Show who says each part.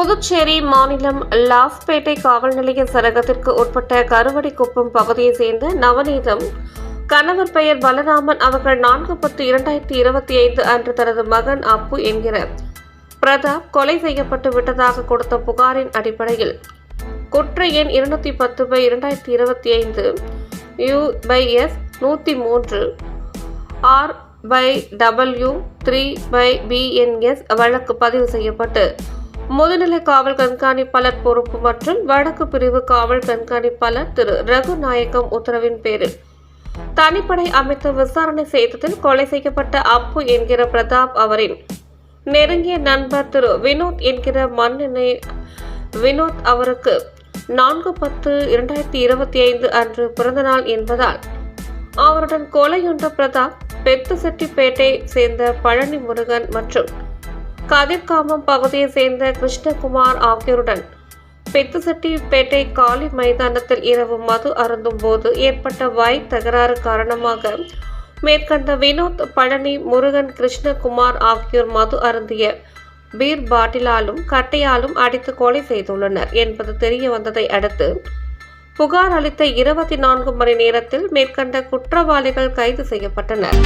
Speaker 1: புதுச்சேரி மாநிலம் லாஸ்பேட்டை காவல் நிலைய சரகத்திற்கு உட்பட்ட கருவடிக்குப்பம் பகுதியைச் சேர்ந்த நவநீதம் கணவர் பெயர் பலராமன் அவர்கள் நான்கு பத்து இரண்டாயிரத்தி இருபத்தி ஐந்து அன்று தனது மகன் அப்பு என்கிற பிரதாப் கொலை செய்யப்பட்டு விட்டதாக கொடுத்த புகாரின் அடிப்படையில் குற்ற எண் இருநூத்தி பத்து பை இரண்டாயிரத்தி இருபத்தி ஐந்து யூ பை எஸ் நூற்றி மூன்று R by W three by BNS வழக்கு பதிவு செய்யப்பட்டு முதுநிலை காவல் கண்காணிப்பாளர் பொறுப்பு மற்றும் வடக்கு பிரிவு காவல் கண்காணிப்பாளர் திரு ரகுநாயக்கம் உத்தரவின் பேரில். தனிப்படை அமைத்து விசாரணை செய்ததில் கொலை செய்யப்பட்ட அப்பு என்கிற பிரதாப் அவரின். நெருங்கிய நண்பர் திரு வினோத் என்கிற மன்னனை வினோத் அவருக்கு நான்கு பத்து இரண்டாயிரத்தி இருபத்தி ஐந்து அன்று பிறந்தநாள் என்பதால் அவருடன் கொலையுண்ட பிரதாப் பெத்துசெட்டிப்பேட்டை சேர்ந்த பழனி முருகன் மற்றும் கதிர்காமம் பகுதியை சேர்ந்த கிருஷ்ணகுமார் ஆகியோருடன் பெத்துசெட்டிப்பேட்டை காலி மைதானத்தில் இரவு மது அருந்தும் போது ஏற்பட்ட வாய் தகராறு காரணமாக மேற்கண்ட வினோத் பழனி முருகன் கிருஷ்ணகுமார் ஆகியோர் மது அருந்திய பீர் பாட்டிலாலும் கட்டையாலும் அடித்து கொலை செய்துள்ளனர் என்பது தெரிய வந்ததை அடுத்து புகார் அளித்த இருபத்தி நான்கு மணி நேரத்தில் மேற்கண்ட குற்றவாளிகள் கைது செய்யப்பட்டனர்.